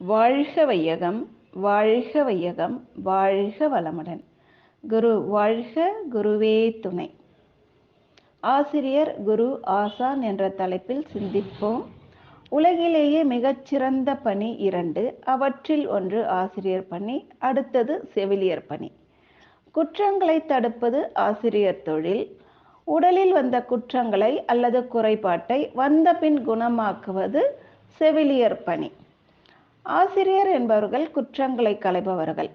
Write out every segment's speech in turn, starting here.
வாழ்க வையகம் வாழ்க வையகம் வாழ்க வளமுடன். குரு வாழ்க குருவே துணை. ஆசிரியர் குரு ஆசான் என்ற தலைப்பில் சிந்திப்போம். உலகிலேயே மிகச்சிறந்த பணி இரண்டு அவற்றில் ஒன்று ஆசிரியர் பணி அடுத்தது செவிலியர் பணி. குற்றங்களை தடுப்பது ஆசிரியர் தொழில். உடலில் வந்த குற்றங்களை அல்லது குறைபாட்டை வந்த பின் குணமாக்குவது செவிலியர் பணி. ஆசிரியர் என்பவர்கள் குற்றங்களை களைபவர்கள்.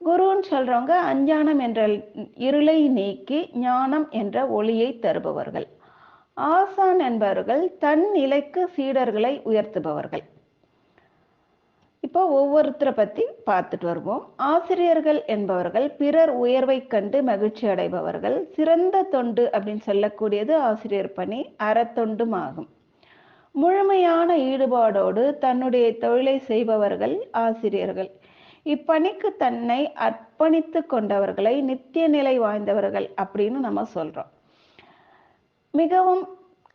குருன்னு சொல்றவங்க அஞ்ஞானம் என்ற இருளை நீக்கி ஞானம் என்ற ஒளியை தருபவர்கள். ஆசான் என்பவர்கள் தன் நிலைக்கு சீடர்களை உயர்த்துபவர்கள். இப்போ ஒவ்வொருத்தரை பத்தி பார்த்துட்டு வருவோம். ஆசிரியர்கள் என்பவர்கள் பிறர் உயர்வை கண்டு மகிழ்ச்சி அடைபவர்கள். சிறந்த தொண்டு அப்படின்னு சொல்லக்கூடியது ஆசிரியர் பணி அறத்தொண்டும் ஆகும். முழுமையான ஈடுபாடோடு தன்னுடைய தொழிலை செய்பவர்கள் ஆசிரியர்கள். இப்பணிக்கு தன்னை அர்ப்பணித்து கொண்டவர்களை நித்திய நிலை வாய்ந்தவர்கள் அப்படின்னு நம்ம சொல்றோம். மிகவும்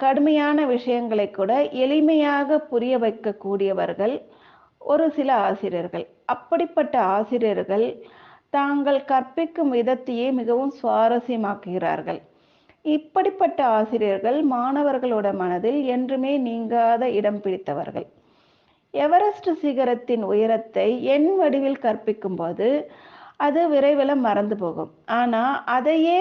கடுமையான விஷயங்களை கூட எளிமையாக புரிய வைக்கக்கூடியவர்கள் ஒரு சில ஆசிரியர்கள். அப்படிப்பட்ட ஆசிரியர்கள் தாங்கள் கற்பிக்கும் விதத்தையே மிகவும் சுவாரஸ்யமாக்குகிறார்கள். இப்படிப்பட்ட ஆசிரியர்கள் மாணவர்களோட மனதில் என்றுமே நீங்காத இடம் பிடித்தவர்கள். எவரெஸ்ட் சிகரத்தின் உயரத்தை எண் வடிவில் கற்பிக்கும் போது அது விரைவில் மறந்து போகும். ஆனால் அதையே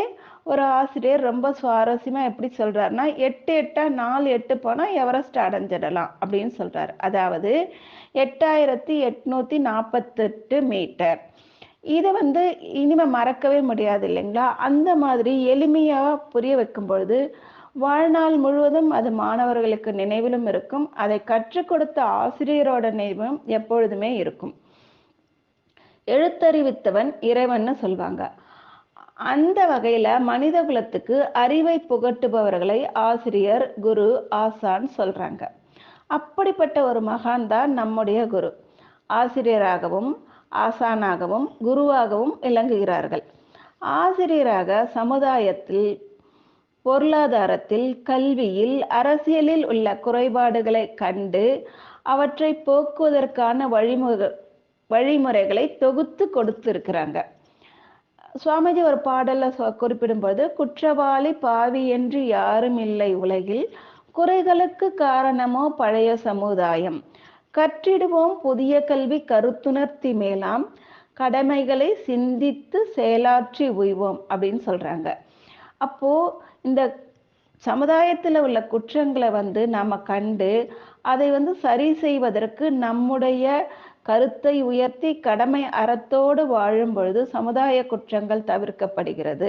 ஒரு ஆசிரியர் ரொம்ப சுவாரஸ்யமாக எப்படி சொல்கிறாருன்னா எட்டு எட்டாக நாலு எட்டு போனால் எவரெஸ்ட் அடைஞ்சிடலாம் அப்படின்னு சொல்கிறார் அதாவது எட்டாயிரத்தி எட்நூற்றி நாற்பத்தெட்டு மீட்டர். இதை வந்து இனிமே மறக்கவே முடியாது இல்லைங்களா? அந்த மாதிரி எளிமையாக புரிய வைக்கும் பொழுது வாழ்நாள் முழுவதும் அது மாணவர்களுக்கு நினைவிலும் இருக்கும். அதை கற்றுக் கொடுத்த ஆசிரியரோட நினைவும் எப்பொழுதுமே இருக்கும். எழுத்தறிவித்தவன் இறைவன்னு சொல்வாங்க. அந்த வகையில மனித குலத்துக்கு அறிவை புகட்டுபவர்களை ஆசிரியர் குரு ஆசான் சொல்றாங்க. அப்படிப்பட்ட ஒரு மகான் தான் நம்முடைய குரு. ஆசிரியராகவும் ஆசானாகவும் குருவாகவும் விளங்குகிறார்கள். ஆசிரியராக சமுதாயத்தில் பொருளாதாரத்தில் கல்வியில் அரசியலில் உள்ள குறைபாடுகளை கண்டு அவற்றை போக்குவதற்கான வழிமுறை வழிமுறைகளை தொகுத்து கொடுத்திருக்கிறாங்க. சுவாமிஜி ஒரு பாடல்ல குறிப்பிடும்போது குற்றவாளி பாவி என்று யாரும் இல்லை உலகில் குறைகளுக்கு காரணமோ பழைய சமுதாயம். கற்றிடுவோம் புதிய கல்வி கருத்துணர்த்தி மேலாம். கடமைகளை சிந்தித்து செயலாற்றி உய்வோம் அப்படின்னு சொல்றாங்க. அப்போ இந்த சமுதாயத்தில் உள்ள குற்றங்களை வந்து நாம் கண்டு அதை வந்து சரி செய்வதற்கு நம்முடைய கருத்தை உயர்த்தி கடமை அறத்தோடு வாழும் பொழுது சமுதாய குற்றங்கள் தவிர்க்கப்படுகிறது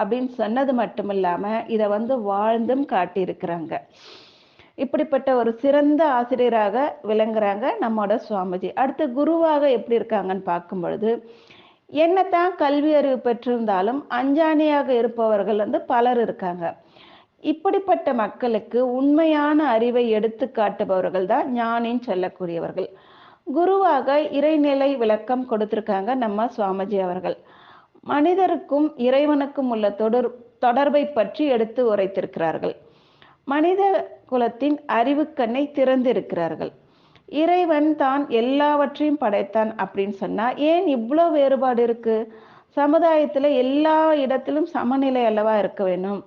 அப்படின்னு சொன்னது மட்டும் இல்லாமல் இதை வந்து வாழ்ந்தும் காட்டியிருக்கிறாங்க. இப்படிப்பட்ட ஒரு சிறந்த ஆசிரியராக விளங்குறாங்க நம்மோட சுவாமிஜி. அடுத்து குருவாக எப்படி இருக்காங்கன்னு பார்க்கும் பொழுது என்னத்தான் கல்வி அறிவு பெற்றிருந்தாலும் அஞ்சானியாக இருப்பவர்கள் வந்து பலர் இருக்காங்க. இப்படிப்பட்ட மக்களுக்கு உண்மையான அறிவை எடுத்து காட்டுபவர்கள் தான் ஞானின்னு சொல்லக்கூடியவர்கள். குருவாக இறைநிலை விளக்கம் கொடுத்திருக்காங்க நம்ம சுவாமிஜி அவர்கள். மனிதருக்கும் இறைவனுக்கும் உள்ள தொடர் தொடர்பை பற்றி எடுத்து உரைத்திருக்கிறார்கள். மனித குலத்தின் அறிவு கண்ணை திறந்திருக்கிறார்கள். இறைவன் தான் எல்லாவற்றையும் படைத்தான் அப்படின்னு சொன்னா ஏன் இவ்வளோ வேறுபாடு இருக்கு? சமுதாயத்துல எல்லா இடத்திலும் சமநிலை அல்லவா இருக்க வேணும்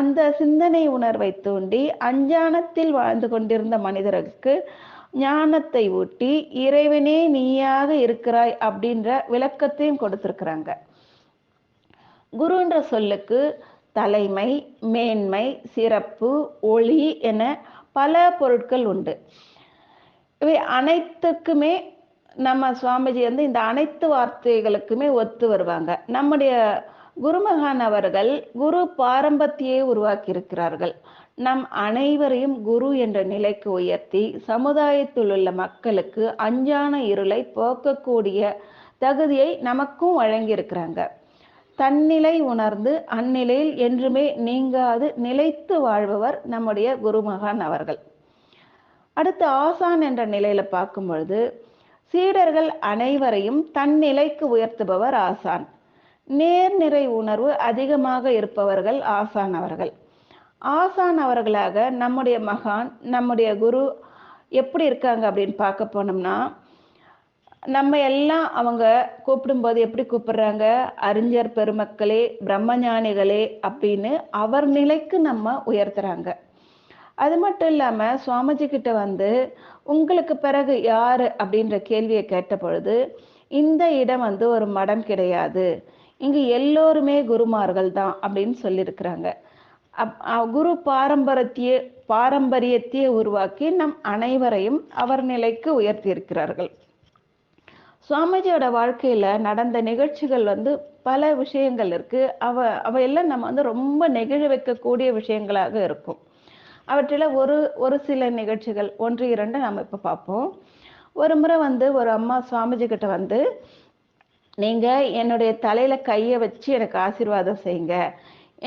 அந்த சிந்தனை உணர்வை தூண்டி அஞ்ஞானத்தில் வாழ்ந்து கொண்டிருந்த மனிதர்களுக்கு ஞானத்தை ஊட்டி இறைவனே நீயாக இருக்கிறாய் அப்படின்ற விளக்கத்தையும் கொடுத்திருக்கிறாங்க. குருன்ற சொல்லுக்கு தலைமை மேன்மை சிறப்பு ஒளி என பல பொருட்கள் உண்டு. இவை அனைத்துக்குமே நம்ம சுவாமிஜி வந்து இந்த அனைத்து வார்த்தைகளுக்குமே ஒத்து வருவாங்க. நம்முடைய குருமகான் அவர்கள் குரு பாரம்பத்தியை உருவாக்கி இருக்கிறார்கள் நம் அனைவரையும் குரு என்ற நிலைக்கு உயர்த்தி சமுதாயத்தில் உள்ள மக்களுக்கு அஞ்சான இருளை போக்கக்கூடிய தகுதியை நமக்கும் வழங்கியிருக்கிறாங்க. தன்னிலை உணர்ந்து அந்நிலையில் என்றுமே நீங்காது நிலைத்து வாழ்பவர் நம்முடைய குருமகான் அவர்கள். அடுத்து ஆசான் என்ற நிலையில பார்க்கும் பொழுது சீடர்கள் அனைவரையும் தன் நிலைக்கு உயர்த்துபவர் ஆசான். நேர்நிறை உணர்வு அதிகமாக இருப்பவர்கள் ஆசான் அவர்கள். ஆசான் அவர்களாக நம்முடைய மகான் நம்முடைய குரு எப்படி இருக்காங்க அப்படின்னு பார்க்க போனோம்னா நம்ம எல்லாம் அவங்க கூப்பிடும்போது எப்படி கூப்பிடுறாங்க? அறிஞர் பெருமக்களே பிரம்மஞானிகளே அப்படின்னு அவர் நிலைக்கு நம்ம உயர்த்துறாங்க. அது மட்டும் இல்லாமல் சுவாமிஜி கிட்ட வந்து உங்களுக்கு பிறகு யாரு? அப்படின்ற கேள்வியை கேட்ட பொழுது இந்த இடம் வந்து ஒரு மடம் கிடையாது. இங்கு எல்லோருமே குருமார்கள் தான் அப்படின்னு சொல்லியிருக்கிறாங்க. அப் குரு பாரம்பரியத்தையே பாரம்பரியத்தையே உருவாக்கி நம் அனைவரையும் அவர் நிலைக்கு உயர்த்தியிருக்கிறார்கள். சுவாமிஜியோட வாழ்க்கையில நடந்த நிகழ்ச்சிகள் வந்து பல விஷயங்கள் இருக்கு. அவ அவையெல்லாம் நம்ம வந்து ரொம்ப நெகிழ வைக்கக்கூடிய விஷயங்களாக இருக்கும். அவற்றில் ஒரு ஒரு சில நிகழ்ச்சிகள் ஒன்று இரண்டு நம்ம இப்போ பார்ப்போம். ஒரு முறை வந்து ஒரு அம்மா சுவாமிஜி கிட்ட வந்து நீங்க என்னுடைய தலையில கையை வச்சு எனக்கு ஆசீர்வாதம் செய்யுங்க.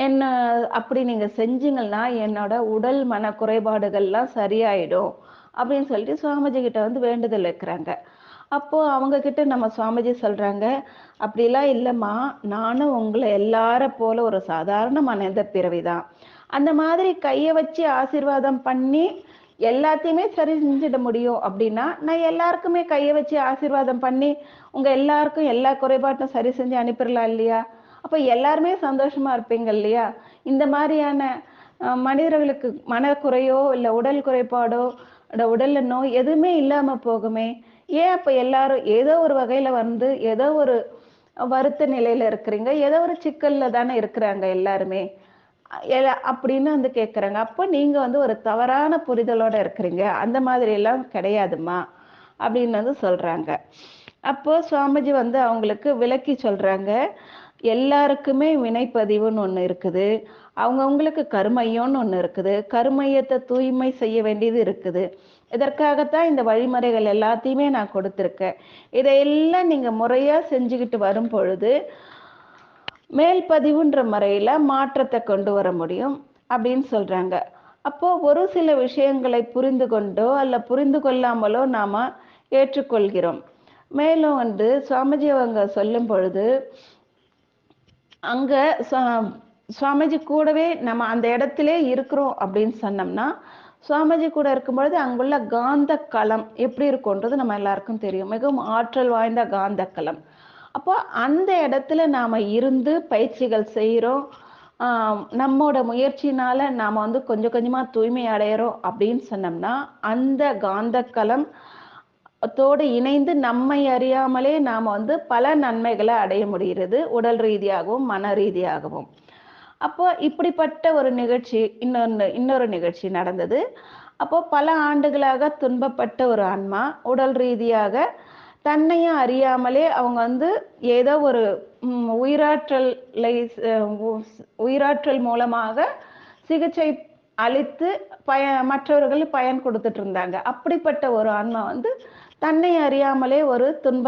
என்ன அப்படி நீங்க செஞ்சீங்கன்னா என்னோட உடல் மன குறைபாடுகள்லாம் சரியாயிடும். அப்படின்னு சொல்லிட்டு சுவாமிஜி கிட்ட வந்து வேண்டுதல் வைக்கிறாங்க. அப்போ அவங்க கிட்ட நம்ம சுவாமிஜி சொல்றாங்க அப்படிலாம் இல்லைம்மா. நானும் உங்களை எல்லார போல ஒரு சாதாரண மனித பிறவிதான். அந்த மாதிரி கையை வச்சு ஆசீர்வாதம் பண்ணி எல்லாத்தையுமே சரி செஞ்சிட முடியும் அப்படின்னா நான் எல்லாருக்குமே கையை வச்சு ஆசீர்வாதம் பண்ணி உங்க எல்லாருக்கும் எல்லா குறைபாட்டும் சரி செஞ்சு அனுப்பிடலாம் இல்லையா? அப்ப எல்லாருமே சந்தோஷமா இருப்பீங்க இல்லையா? இந்த மாதிரியான மனிதர்களுக்கு மனக்குறையோ இல்லை உடல் குறைபாடோ உடல்ல நோய் எதுவுமே இல்லாம போகுமே. ஏன் அப்ப எல்லாரும் ஏதோ ஒரு வகையில வந்து ஏதோ ஒரு வருத்த நிலையில இருக்கிறீங்க? ஏதோ ஒரு சிக்கல்ல தானே இருக்கிறாங்க எல்லாருமே. அப்படின்னு வந்து கேக்குறாங்க. அப்போ நீங்க வந்து ஒரு தவறான புரிதலோட இருக்கிறீங்க. அந்த மாதிரி எல்லாம் கிடையாதும்மா அப்படின்னு வந்து சொல்றாங்க. அப்போ சுவாமிஜி வந்து அவங்களுக்கு விளக்கி சொல்றாங்க. எல்லாருக்குமே வினைப்பதிவுன்னு ஒண்ணு இருக்குது. அவங்கவுங்களுக்கு கருமையம்னு ஒன்று இருக்குது. கருமையத்தை தூய்மை செய்ய வேண்டியது இருக்குது. இதற்காகத்தான் இந்த வழிமுறைகள் எல்லாத்தையுமே நான் கொடுத்துருக்கேன். இதையெல்லாம் நீங்கள் முறையாக செஞ்சுக்கிட்டு வரும் பொழுது மேல் பதிவுன்ற முறையில் மாற்றத்தை கொண்டு வர முடியும் அப்படின்னு சொல்கிறாங்க அப்போது ஒரு சில விஷயங்களை புரிந்து கொண்டோ அல்ல புரிந்து கொள்ளாமலோ நாம் ஏற்றுக்கொள்கிறோம். மேலும் வந்து சுவாமிஜி அவங்க சொல்லும் பொழுது அங்கே சுவாமிஜி கூடவே நம்ம அந்த இடத்திலே இருக்கிறோம் அப்படின்னு சொன்னோம்னா சுவாமிஜி கூட இருக்கும்பொழுது அங்குள்ள காந்த களம் எப்படி இருக்கும்ன்றது நம்ம எல்லாருக்கும் தெரியும். மிகவும் ஆற்றல் வாய்ந்த காந்த களம் அப்போ அந்த இடத்துல நாம இருந்து பயிற்சிகள் செய்கிறோம் நம்மோட முயற்சினால நாம வந்து கொஞ்சம் கொஞ்சமா தூய்மை அடையிறோம் அப்படின்னு சொன்னோம்னா அந்த காந்தக்களம் தோடு இணைந்து நம்மை அறியாமலே நாம் வந்து பல நன்மைகளை அடைய முடிகிறது. உடல் ரீதியாகவும் மன ரீதியாகவும். அப்போ இப்படிப்பட்ட ஒரு நிகழ்ச்சி இன்னொன்று இன்னொரு நிகழ்ச்சி நடந்தது. அப்போ பல ஆண்டுகளாக துன்பப்பட்ட ஒரு ஆன்மா உடல் ரீதியாக தன்னையும் அறியாமலே அவங்க வந்து ஏதோ ஒரு ம், உயிராற்றலை உயிராற்றல் மூலமாக சிகிச்சை அளித்து பய மற்றவர்கள் பயன் கொடுத்துட்டு இருந்தாங்க. அப்படிப்பட்ட ஒரு ஆன்மா வந்து தன்னை அறியாமலே ஒரு துன்ப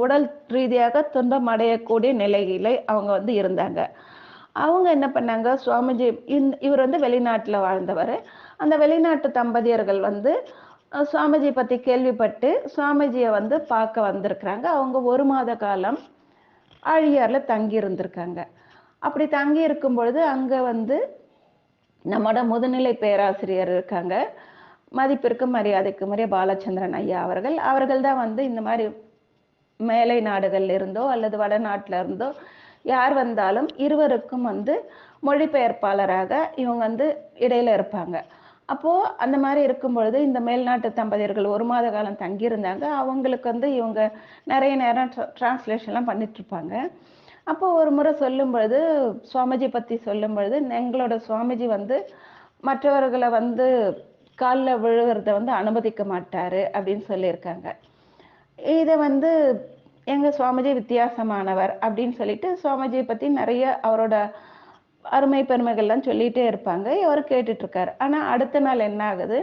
உடல் ரீதியாக துன்பம் அடையக்கூடிய நிலையில அவங்க வந்து இருந்தாங்க. அவங்க என்ன பண்ணாங்க? சுவாமிஜி இந்த இவர் வந்து வெளிநாட்டில் வாழ்ந்தவர். அந்த வெளிநாட்டு தம்பதியர்கள் வந்து சுவாமிஜியை சுவாமிஜி கேள்விப்பட்டு சுவாமிஜியை வந்து பார்க்க வந்திருக்கிறாங்க. அவங்க ஒரு மாத காலம் அழியாரில் தங்கி இருந்திருக்காங்க அப்படி தங்கி இருக்கும் பொழுது அங்கே வந்து நம்மோட முதுநிலை பேராசிரியர் இருக்காங்க. மதிப்பிற்கு மரியாதைக்கும் உரிய பாலச்சந்திரன் ஐயா அவர்கள். அவர்கள் தான் வந்து இந்த மாதிரி மேலை நாடுகள்ல இருந்தோ அல்லது வடநாட்டில் இருந்தோ யார் வந்தாலும் இருவருக்கும் வந்து மொழிபெயர்ப்பாளராக இவங்க வந்து இடையில இருப்பாங்க. அப்போ அந்த மாதிரி இருக்கும் பொழுது இந்த மேல்நாட்டு தம்பதியர்கள் ஒரு மாத காலம் தங்கியிருந்தாங்க. அவங்களுக்கு வந்து இவங்க நிறைய நேரம் டிரான்ஸ்லேஷன்லாம் பண்ணிட்டு இருப்பாங்க அப்போ ஒரு முறை சொல்லும் பொழுது சுவாமிஜி பத்தி சொல்லும் பொழுது எங்களோட சுவாமிஜி வந்து மற்றவர்களை வந்து காலில் விழுகிறத வந்து அனுமதிக்க மாட்டாரு அப்படின்னு சொல்லியிருக்காங்க. இதை வந்து எங்க சுவாமிஜி வித்தியாசமானவர் அப்படின்னு சொல்லிட்டு சுவாமிஜியை பத்தி நிறைய அவரோட அருமை பெருமைகள்லாம் சொல்லிட்டே இருப்பாங்க. இவர் கேட்டுட்டு இருக்காரு ஆனா அடுத்த நாள் என்ன ஆகுது?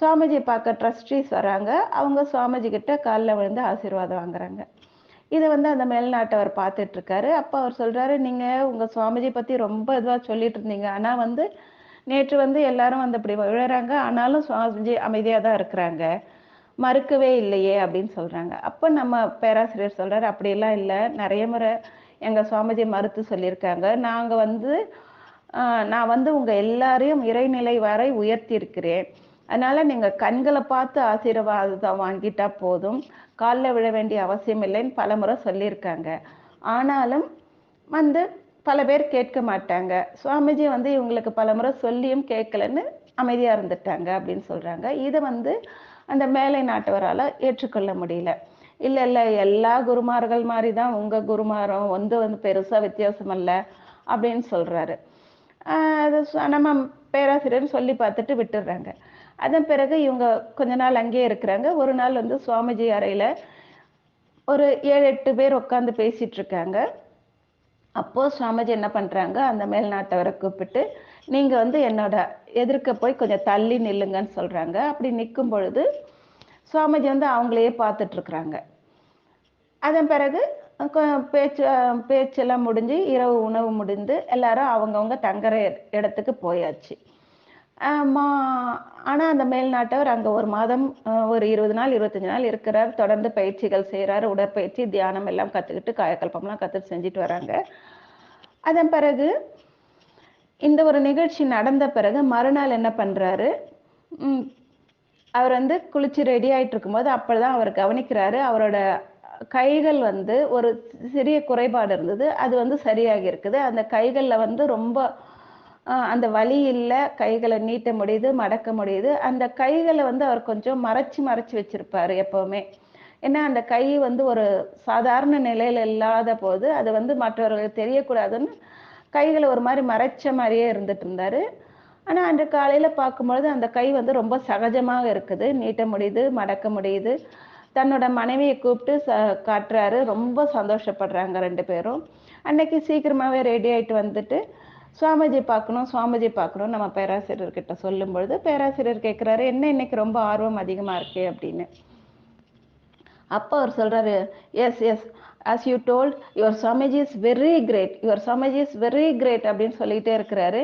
சுவாமிஜி பார்க்க ட்ரஸ்டீஸ் வராங்க. அவங்க சுவாமிஜி கிட்ட காலில் விழுந்து ஆசீர்வாதம் வாங்குறாங்க. இதை வந்து அந்த மேல்நாட்டவர் பார்த்துட்டு இருக்காரு அப்போ அவர் சொல்றாரு நீங்க உங்க சுவாமிஜி பத்தி ரொம்ப இதுவா சொல்லிட்டு இருந்தீங்க ஆனா வந்து நேற்று வந்து எல்லாரும் வந்து அப்படி விழுறாங்க. ஆனாலும் சுவாமிஜி அமைதியாக தான் இருக்கிறாங்க. மறுக்கவே இல்லையே அப்படின்னு சொல்றாங்க. அப்போ நம்ம பேராசிரியர் சொல்றாரு அப்படியெல்லாம் இல்லை. நிறைய முறை எங்க சுவாமிஜி மறுத்து சொல்லியிருக்காங்க. நாங்க வந்து நான் வந்து உங்க எல்லாரையும் இறைநிலை வரை உயர்த்தி இருக்கிறேன் அதனால நீங்க கண்களை பார்த்து ஆசீர்வாதம் வாங்கிட்டா போதும். காலில் விழ வேண்டிய அவசியம் இல்லைன்னு பல முறை சொல்லியிருக்காங்க. ஆனாலும் வந்து பல பேர் கேட்க மாட்டாங்க. சுவாமிஜி வந்து இவங்களுக்கு பல முறை சொல்லியும் கேட்கலன்னு அமைதியா இருந்துட்டாங்க அப்படின்னு சொல்றாங்க. இதை வந்து அந்த மேலை நாட்டவரால் ஏற்றுக்கொள்ள முடியல. இல்லை இல்லை எல்லா குருமார்கள் மாதிரி தான் உங்கள் குருமாரும் வந்து வந்து பெருசாக வித்தியாசம் இல்லை அப்படின்னு சொல்கிறாரு அது ச- நம்ம பேராசிரியர் சொல்லி பார்த்துட்டு விட்டுடுறாங்க அதன் பிறகு இவங்க கொஞ்ச நாள் அங்கேயே இருக்கிறாங்க. ஒரு நாள் வந்து சுவாமிஜி அறையில் ஒரு ஏழு எட்டு பேர் உட்காந்து பேசிகிட்ருக்காங்க இருக்காங்க. சுவாமிஜி என்ன பண்ணுறாங்க அந்த மேல்நாட்டவரை கூப்பிட்டு நீங்கள் வந்து என்னோட எதிர்க்க போய் கொஞ்சம் தள்ளி நில்லுங்கன்னு சொல்கிறாங்க அப்படி நிற்கும் பொழுது சுவாமிஜி வந்து அவங்களையே பார்த்துட்ருக்குறாங்க அதன் பிறகு பேச்சு பேச்செல்லாம் முடிஞ்சு இரவு உணவு முடிந்து எல்லாரும் அவங்கவுங்க தங்குற இடத்துக்கு போயாச்சு. மா ஆனால் அந்த மேல்நாட்டவர் அங்கே ஒரு மாதம் ஒரு இருபது நாள் இருபத்தஞ்சு நாள் இருக்கிறார். தொடர்ந்து பயிற்சிகள் செய்கிறார் உடற்பயிற்சி தியானம் எல்லாம் கற்றுக்கிட்டு காயக்கல்பம்லாம் கற்றுட்டு செஞ்சுட்டு வராங்க. அதன் பிறகு இந்த ஒரு நிகழ்ச்சி நடந்த பிறகு மறுநாள் என்ன பண்ணுறாரு அவர் வந்து குளிச்சு ரெடி ஆகிட்டு இருக்கும்போது அப்பதான் அவர் கவனிக்கிறாரு. அவரோட கைகள் வந்து ஒரு சிறிய குறைபாடு இருந்தது. அது வந்து சரியாகி இருக்குது. அந்த கைகளில் வந்து ரொம்ப அந்த வலி இல்லை. கைகளை நீட்ட முடியுது மடக்க முடியுது. அந்த கைகளை வந்து அவர் கொஞ்சம் மறைச்சு மறைச்சு வச்சிருப்பாரு எப்பவுமே. ஏன்னா அந்த கை வந்து ஒரு சாதாரண நிலையில இல்லாத போது அது வந்து மற்றவர்களுக்கு தெரியக்கூடாதுன்னு கைகளை ஒரு மாதிரி மறைச்ச மாதிரியே இருந்துட்டு இருந்தாரு. ஆனால் அன்று காலையில் பார்க்கும்பொழுது அந்த கை வந்து ரொம்ப சகஜமாக இருக்குது. நீட்ட முடியுது மடக்க முடியுது. தன்னோட மனைவியை கூப்பிட்டு ச காட்டுறாரு. ரொம்ப சந்தோஷப்படுறாங்க ரெண்டு பேரும். அன்னைக்கு சீக்கிரமாகவே ரெடி ஆகிட்டு வந்துட்டு சுவாமிஜி பார்க்கணும் சுவாமிஜி பார்க்கணும் நம்ம பேராசிரியர்கிட்ட சொல்லும் பொழுது பேராசிரியர் கேட்குறாரு என்ன இன்னைக்கு ரொம்ப ஆர்வம் அதிகமாக இருக்கே? அப்படின்னு. அப்போ அவர் சொல்கிறாரு yes yes as you told your Swamiji is very great your Swamiji is very great அப்படின்னு சொல்லிட்டே இருக்கிறாரு.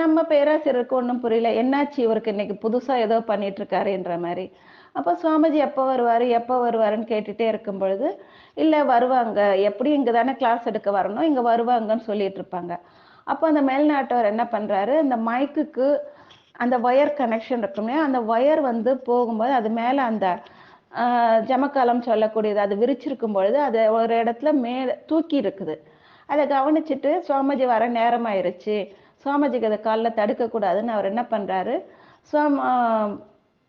நம்ம பேராசிரியருக்கு ஒன்றும் புரியல. என்னாச்சு இவருக்கு இன்னைக்கு? புதுசாக ஏதோ பண்ணிட்டு இருக்காருன்ற மாதிரி. அப்போ சுவாமிஜி எப்போ வருவார்? எப்போ வருவாருன்னு கேட்டுட்டே இருக்கும் பொழுது இல்லை வருவாங்க. எப்படி இங்கே தானே கிளாஸ் எடுக்க வரணும்? இங்கே வருவாங்கன்னு சொல்லிட்டு இருப்பாங்க அப்போ அந்த மேல்நாட்டவர் என்ன பண்ணுறாரு அந்த மைக்குக்கு அந்த ஒயர் கனெக்ஷன் இருக்கும் அந்த ஒயர் வந்து போகும்போது அது மேலே அந்த ஜமக்காலம் சொல்லக்கூடியது. அது விரிச்சிருக்கும் பொழுது அது ஒரு இடத்துல மே தூக்கி இருக்குது. அதை கவனிச்சுட்டு சுவாமிஜி வர நேரம் ஆயிருச்சு சுவாமிஜிக்கு அதை காலில் தடுக்கக்கூடாதுன்னு அவர் என்ன பண்ணுறாரு சுவாம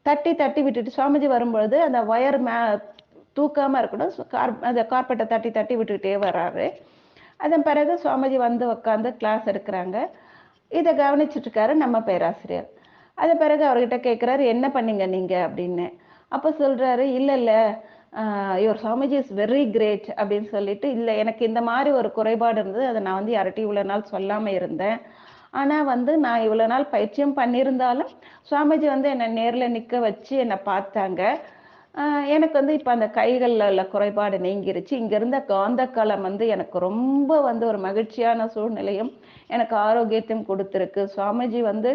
தட்டி தட்டி விட்டுட்டு சுவாமிஜி வரும்பொழுது அந்த ஒயர் மே தூக்காம இருக்கணும் கார் அந்த கார்பெட்டை தட்டி தட்டி விட்டுக்கிட்டே வர்றாரு. அதன் பிறகு சுவாமிஜி வந்து உட்காந்து கிளாஸ் எடுக்கிறாங்க. இதை கவனிச்சிட்டு இருக்காரு நம்ம பேராசிரியர். அது பிறகு அவர்கிட்ட கேட்குறாரு என்ன பண்ணீங்க நீங்கள் அப்படின்னு. அப்போ சொல்றாரு இல்ல இல்ல your Swamiji is very great அப்படின்னு சொல்லிட்டு இல்ல எனக்கு இந்த மாதிரி ஒரு குறைபாடு இருந்தது அதை நான் வந்து யார்கிட்டயும் இவ்வளோ நாள் சொல்லாம இருந்தேன். ஆனா வந்து நான் இவ்வளோ நாள் பயிற்சியும் பண்ணியிருந்தாலும் சுவாமிஜி வந்து என்னை நேரில் நிற்க வச்சு என்னை பார்த்தாங்க. எனக்கு வந்து இப்போ அந்த கைகளில் உள்ள குறைபாடு நீங்கிருச்சு. இங்க இருந்த காந்த வந்து எனக்கு ரொம்ப வந்து ஒரு மகிழ்ச்சியான சூழ்நிலையும் எனக்கு ஆரோக்கியத்தையும் கொடுத்துருக்கு. சுவாமிஜி வந்து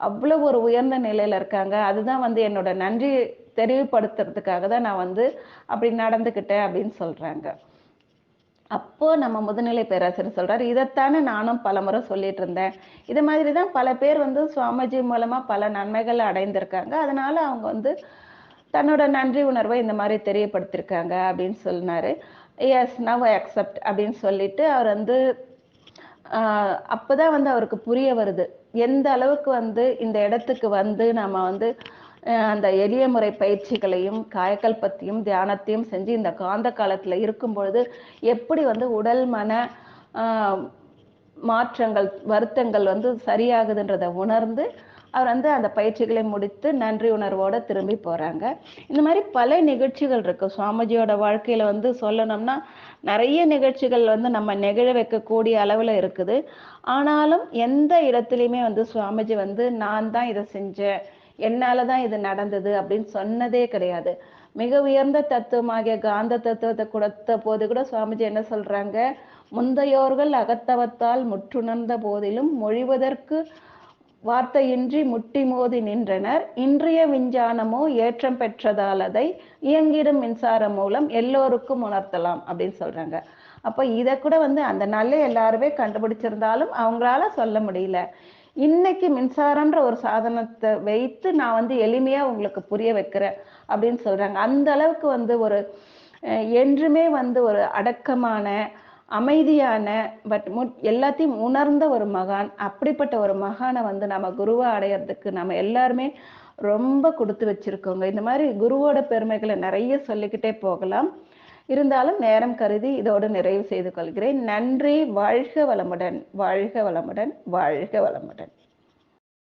அவ்வளோ ஒரு உயர்ந்த நிலையில் இருக்காங்க. அதுதான் வந்து என்னோட நன்றி தெரிவுபடுத்துறதுக்காக தான் நான் வந்து அப்படி நடந்துக்கிட்டேன் அப்படின்னு சொல்றாங்க. அப்போ நம்ம முதுநிலை பேராசிரியர் சொல்றாரு இதைத்தானே நானும் பலமுறை சொல்லிட்டு இருந்தேன். இது மாதிரி தான் பல பேர் வந்து சுவாமிஜி மூலமா பல நன்மைகள் அடைந்திருக்காங்க. அதனால அவங்க வந்து தன்னோட நன்றி உணர்வை இந்த மாதிரி தெரியப்படுத்திருக்காங்க அப்படின்னு சொன்னாரு. எஸ் நவ் அக்செப்ட் அப்படின்னு சொல்லிட்டு அவர் வந்து அப்போதான் அப்பதான் வந்து அவருக்கு புரிய வருது. எந்த அளவுக்கு வந்து இந்த இடத்துக்கு வந்து நம்ம வந்து அந்த எளிய முறை பயிற்சிகளையும் காயக்கல்பத்தையும் தியானத்தையும் செஞ்சு இந்த காந்த காலத்துல இருக்கும் பொழுது எப்படி வந்து உடல் மன மாற்றங்கள் வருத்தங்கள் வந்து சரியாகுதுன்றதை உணர்ந்து அவர் வந்து அந்த பயிற்சிகளை முடித்து நன்றி உணர்வோட திரும்பி போறாங்க. இந்த மாதிரி பல நிகழ்ச்சிகள் இருக்கு. சுவாமிஜியோட வாழ்க்கையில வந்து சொல்லணும்னா நிறைய நிகழ்ச்சிகள் வந்து நம்ம நெகிழ வைக்கக்கூடிய அளவுல இருக்குது. ஆனாலும் எந்த இடத்துலையுமே வந்து சுவாமிஜி வந்து நான் தான் இதை செஞ்சேன். என்னால தான் இது நடந்தது அப்படின்னு சொன்னதே கிடையாது. மிக உயர்ந்த தத்துவமாகிய காந்த தத்துவத்தை கொடுத்த போது கூட சுவாமிஜி என்ன சொல்றாங்க? முந்தையோர்கள் அகத்தவத்தால் முற்றுணர்ந்த போதிலும் மொழிவதற்கு வார்த்தையின்றி முட்டி மோதி நின்றனர். இன்றைய விஞ்ஞானமோ ஏற்றம் பெற்றதால் அதை இயங்கிடும் மின்சாரம் மூலம் எல்லோருக்கும் உணர்த்தலாம் அப்படின்னு சொல்றாங்க. அப்ப இதை கூட வந்து அந்த நாள்ல எல்லாருமே கண்டுபிடிச்சிருந்தாலும் அவங்களால சொல்ல முடியல. இன்னைக்கு மின்சாரம்ன்ற ஒரு சாதனத்தை வைத்து நான் வந்து எளிமையா உங்களுக்கு புரிய வைக்கிறேன் அப்படின்னு சொல்றாங்க. அந்த அளவுக்கு வந்து ஒரு என்றுமே வந்து ஒரு அடக்கமான அமைதியான பட் எல்லாத்தையும் உணர்ந்த ஒரு மகான் அப்படிப்பட்ட ஒரு மகானை வந்து நம்ம குருவா அடையறதுக்கு நம்ம எல்லாருமே ரொம்ப கொடுத்து வச்சிருக்கோங்க. இந்த மாதிரி குருவோட பெருமைகளை நிறைய சொல்லிக்கிட்டே போகலாம். இருந்தாலும் நேரம் கருதி இதோடு நிறைவு செய்து கொள்கிறேன். நன்றி வாழ்க வளமுடன் வாழ்க வளமுடன் வாழ்க வளமுடன்.